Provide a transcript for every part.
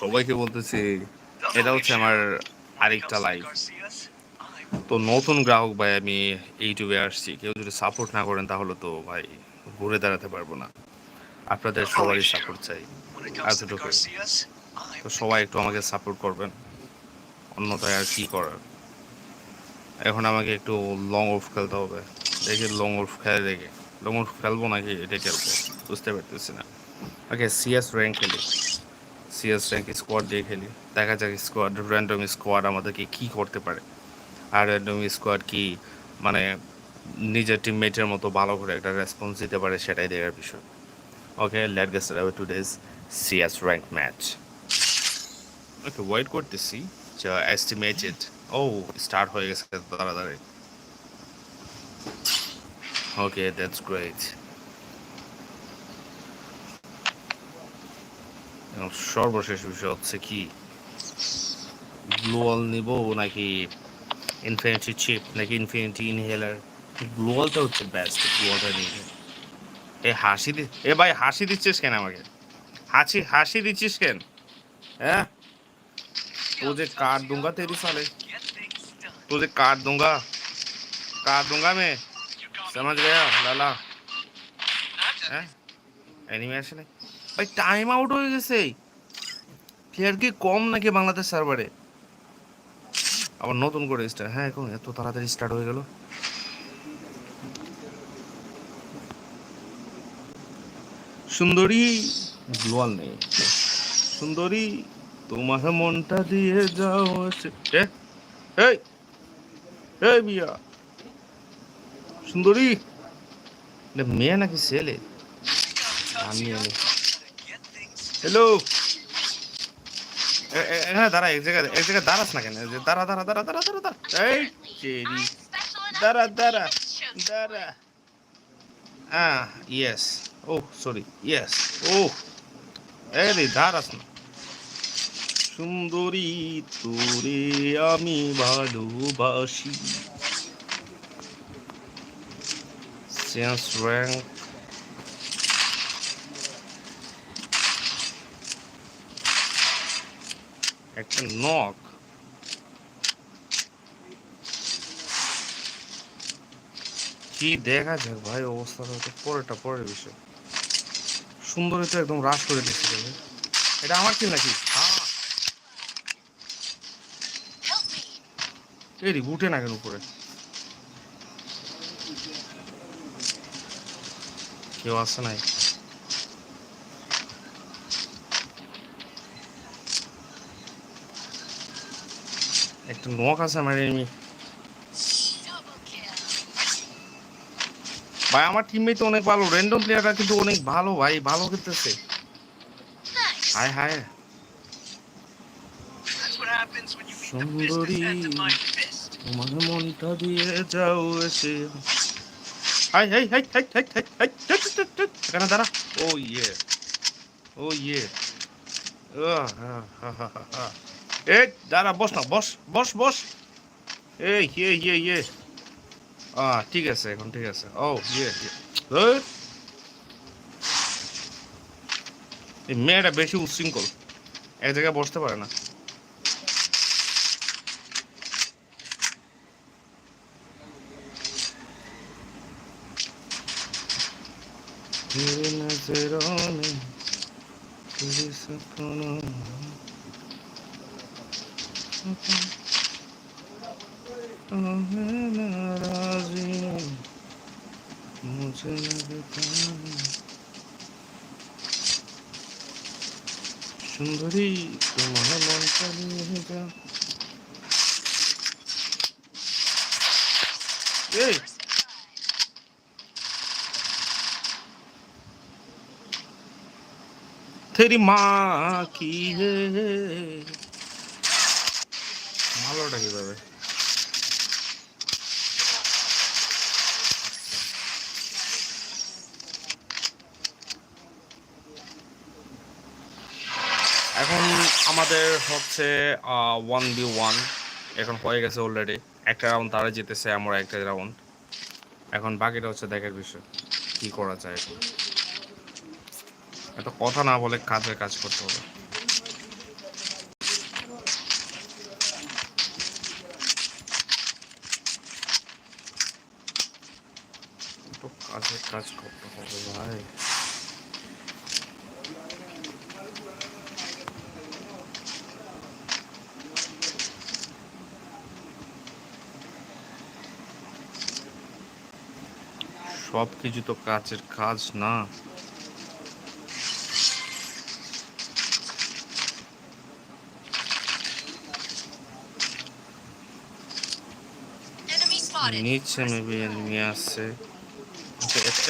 সবাইকে বলতেছি, এটা হচ্ছে আমার আরেকটা লাইভ তো নতুন গ্রাহক ভাই, আমি ইউটিউবে আসছি। কেউ যদি সাপোর্ট না করেন, তাহলে তো ভাই ঘুরে দাঁড়াতে পারব না। আপনাদের সবারই সাপোর্ট চাই। এতটুকু তো সবাই একটু আমাকে সাপোর্ট করবেন। অন্যথায় আর কি করার? এখন আমাকে একটু লং অফ খেলতে হবে। দেখি লং অফ খেলে দেখে। লং অফ খেলব নাকি? এটা খেলব। বুঝতে পারতেছি না। ওকে সিএস র্যাঙ্ক খেলি। সিএস র্যাঙ্ক স্কোয়াড দিয়ে খেলি। দেখা যাক স্কোয়াড র্যান্ডম স্কোয়াড আমাদেরকে কি করতে পারে। আর র্যান্ডম স্কোয়াড কি মানে নিজের টিমমেটের মতো ভালো করে একটা রেসপন্স দিতে পারে সেটাই দেখার বিষয়। Okay let guess two days CS rank match okay wait করতেছি। যা এস্টিমেটেড ও স্টার্ট হয়ে গেছে তাড়াতাড়ি। ওকে দ্যাটস গ্রেট এবং সর্বশেষ বিষয় হচ্ছে কি গ্লোয়াল নিব নাকি ইনফিনিটি চিপ নাকি ইনফিনিটি ইনহেলার গ্লোয়ালটা হচ্ছে বেস্ট গ্লোয়ালটা নিয়ে এ হাসি দি এ ভাই হাসি দিচ্ছিস কেন আমাকে হাসি হাসি দিচ্ছিস কেন হ্যাঁ तुझे काट दूंगा तेरी साले तुझे काट दूंगा काट दूंगा मैं समझ गया लाला হ্যাঁ অ্যানিমেশনে ভাই টাইম আউট হয়ে গেছে। প্লেয়ার কি কম নাকি বাংলাদেশ সার্ভারে আবার নতুন করে স্টার্ট হ্যাঁ এখন এত তাড়াতাড়ি স্টার্ট হয়ে গেল। সুন্দরী গ্লোয়াল নেই। সুন্দরী, তোমার মনটা দিয়ে যাও এই এই বিয়া সুন্দরী মেয়ে নাকি ছেলে? আমি হ্যালো এখানে দাঁড়া, এক জায়গায় এক জায়গায় দাঁড়াস না কেন? দাঁড়া দাঁড়া দাঁড়া দাঁড়া দাঁড়া দাঁড়া। এই চেরি। দাঁড়া দাঁড়া দাঁড়া। আহ ইয়েস ও সরি ইয়েস ও, এই দাঁড়াস না। সুন্দরী তোরে আমি ভালোবাসি। সেন্স র্যাঙ্ক একটা নক কি দেখা যাক ভাই অবস্থাটা তো পরেরটা, পরের বিষয়। সুন্দরী তো একদম রাস করে দিচ্ছে। এটা আমার কি নাকি? হ্যাঁ এই রে উঠে না কেন উপরে? কেউ আসছে নাই? একটু নখ আছে আমার এমনি ভাই আমার টিমমেট অনেক ভালো র্যান্ডম প্লেয়াররা কিন্তু অনেক ভালো ভাই ভালো খেলতেছে হায় হায় সুন্দরী তোমার মনটা দিয়ে যাও এসে hi hi hi hi hi hi hi এখানে দাঁড়া ও ইয়ে ও ইয়ে হা হা হা হা এই দাঁড়া বস না বস বস বস এই ইয়ে ইয়ে ইয়ে আহ ঠিক আছে এখন ঠিক আছে ও ইয়ে ইয়ে ধুর। এই মেয়েটা বেশি উচ্ছৃঙ্খল এক জায়গায় বসতে পারে না तेरे नजरों में तेरे सपनों में तुम्हें नाराजी मुझे लगता সুন্দরী তোমার মনটা নিয়ে যা এই तेरी माँ की है ভালোটা কীভাবে এখন আমাদের হচ্ছে ওয়ান বি ওয়ান এখন হয়ে গেছে অলরেডি একটা রাউন্ড তারা জিতেছে, আমরা একটা রাউন্ড এখন বাকিটা হচ্ছে দেখার বিষয়, কি করা যায় এখন। এত কথা না বলে কাজের কাজ করতে হবে। কিসের কাজ করতে হবে ভাই সব কিছু তো কাজের কাজ না। Enemy spotted. নিচে মেবি এনিমি আসছে আচ্ছা, এ-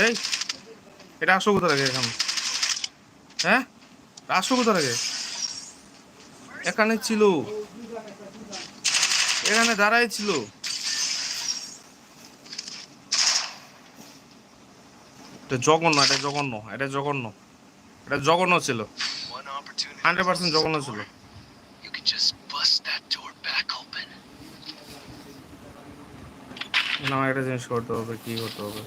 এই এটা আসো কোথা লাগে এখন? হ্যাঁ? আসো কোথা লাগে এখানে ছিল। এখানে দাঁড়াই ছিল। জঘন্য এটা জঘন্য এটা জঘন্য। এটা জঘন্য ছিল। হান্ড্রেড পার্সেন্ট জঘন্য ছিল. না একটা জিনিস করতে হবে কি করতে হবে?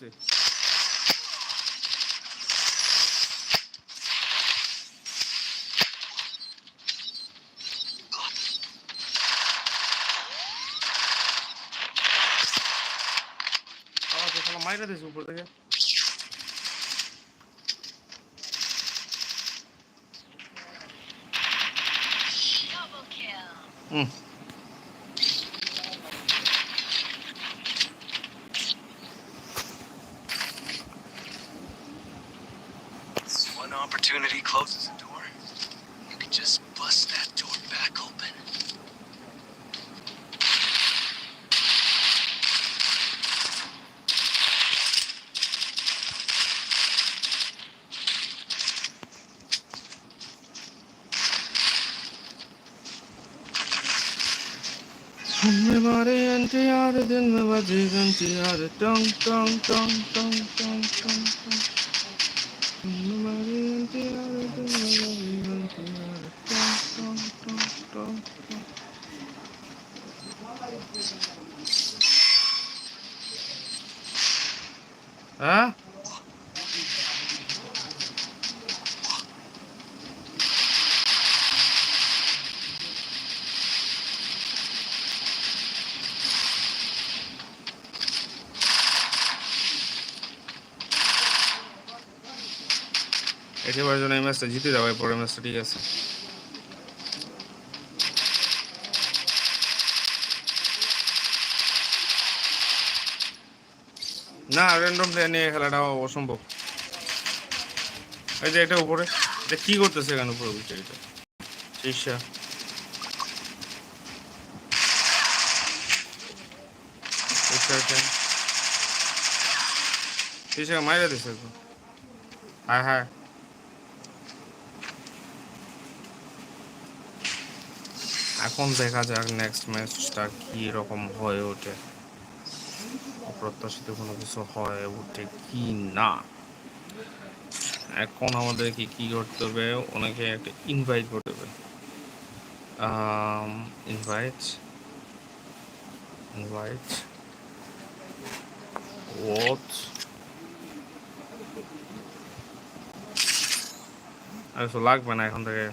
মরতে আমাকে শালা মাইরা দিয়েছে উপর থেকে Double kill. Hmm Just bust that door back open. Somebody and the other, then the other, then the other, dong, dong, dong, dong. একেবারে জন্য এই ম্যাচটা জিতে যাবে পরের ম্যাচটা ঠিক আছে। না র্যান্ডম প্লেয়ার নিয়ে খেলাটা অসম্ভব। এই যে এটা উপরে, এটা কি করতেছে এখানে উপরে উঠে এটা শীর্ষা শীর্ষা মাইরা দিছে হ্যাঁ হ্যাঁ। এখন দেখা যাক নেক্সট ম্যাচটা কি রকম হয়ে ওঠে। অপ্রত্যাশিত কোনো কিছু হয়ে ওঠে কি না? এখন আমাদেরকে কি করতে হবে? ওনাকে একটা ইনভাইট করতে হবে। ইনভাইট ইনভাইট আরে তো লাগবে না এখন থেকে।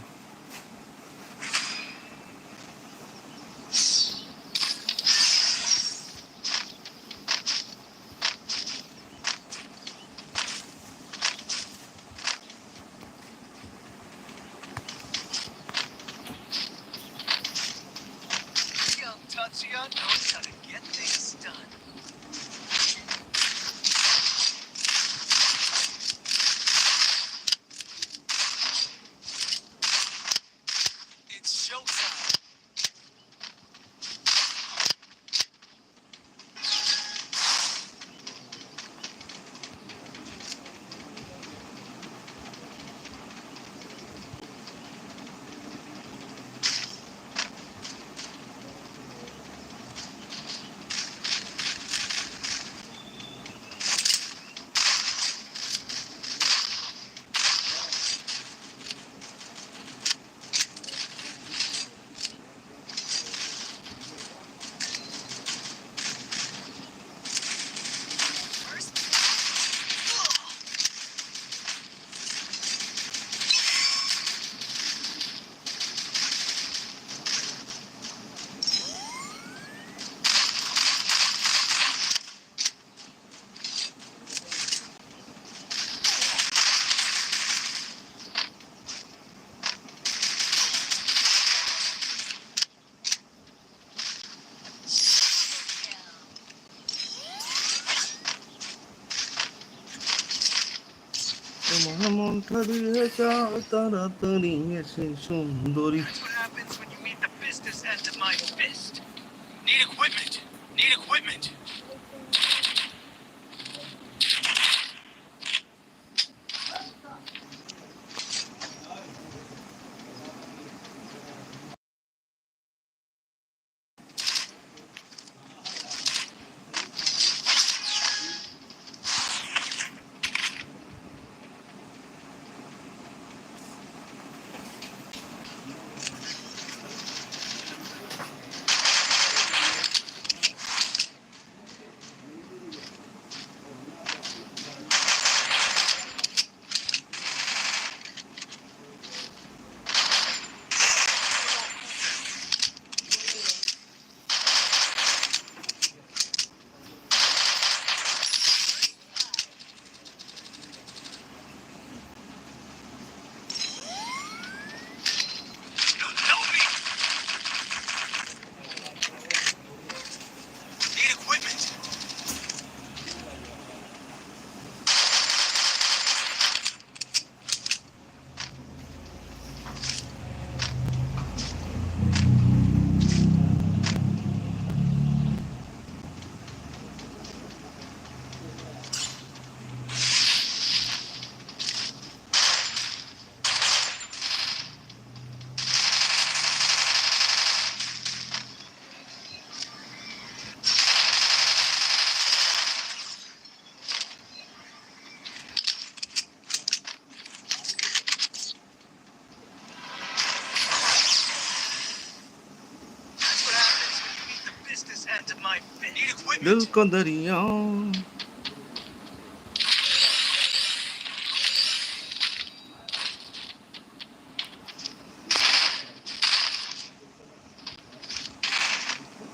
That's what happens when you meet the business end of my fist. Need equipment. Need equipment. Look under the.